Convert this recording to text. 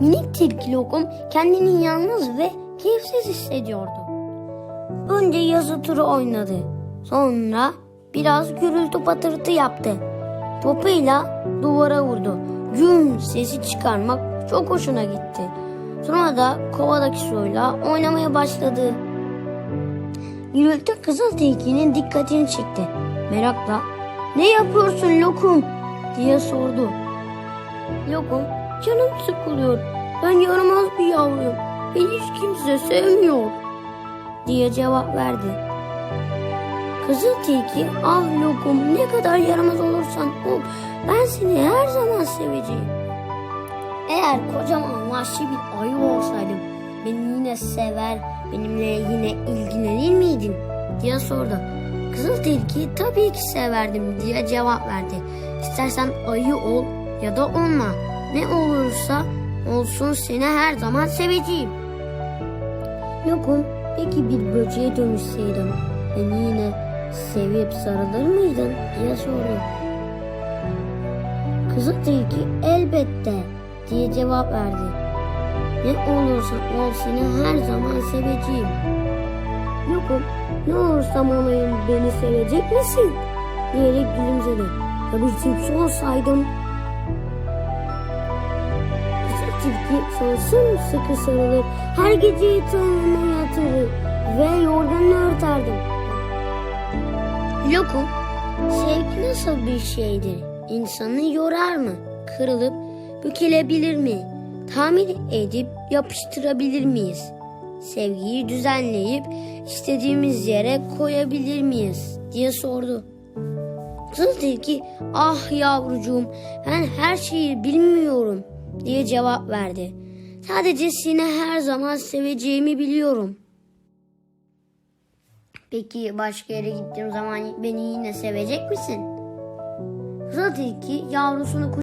Minik tilki lokum kendini yalnız ve keyifsiz hissediyordu. Önce yazı turu oynadı. Sonra biraz gürültü patırtı yaptı. Topuyla duvara vurdu. Güm sesi çıkarmak çok hoşuna gitti. Sonra da kovadaki suyla oynamaya başladı. Gürültü kızıl tilkinin dikkatini çekti. Merakla ne yapıyorsun lokum diye sordu. Lokum canım sıkılıyor. Ben yaramaz bir yavruyum. Beni hiç kimse sevmiyor diye cevap verdi. Kızıl tilki ah lokum ne kadar yaramaz olursan ol ben seni her zaman seveceğim. Eğer kocaman vahşi bir ayı olsaydım beni yine sever benimle yine ilgilenir miydin diye sordu. Kızıl tilki tabii ki severdim diye cevap verdi. İstersen ayı ol ya da olma. Ne olursa olsun seni her zaman seveceğim. Lokum peki bir böceğe dönüşseydim beni yine sevip sarılır mıydın diye sordu. Kızıl tilki elbette diye cevap verdi. Ne olursa ol seni her zaman seveceğim. Lokum ne olursam olayım beni sevecek misin? Diyerek gülümsedi. Ya bir tilki olsaydım tilki sana sımsıkı sarılır. Her gece yatağıma yatırır ve yorganını örterdim. Lokum, sevgi nasıl bir şeydir? İnsanı yorar mı? Kırılıp bükülebilir mi? Tamir edip yapıştırabilir miyiz? Sevgiyi düzenleyip istediğimiz yere koyabilir miyiz? diye sordu. Kızıl tilki ah yavrucuğum ben her şeyi bilmiyorum diye cevap verdi. Sadece seni her zaman seveceğimi biliyorum. Peki başka yere gittiğim zaman beni yine sevecek misin? Kızıl tilki yavrusunu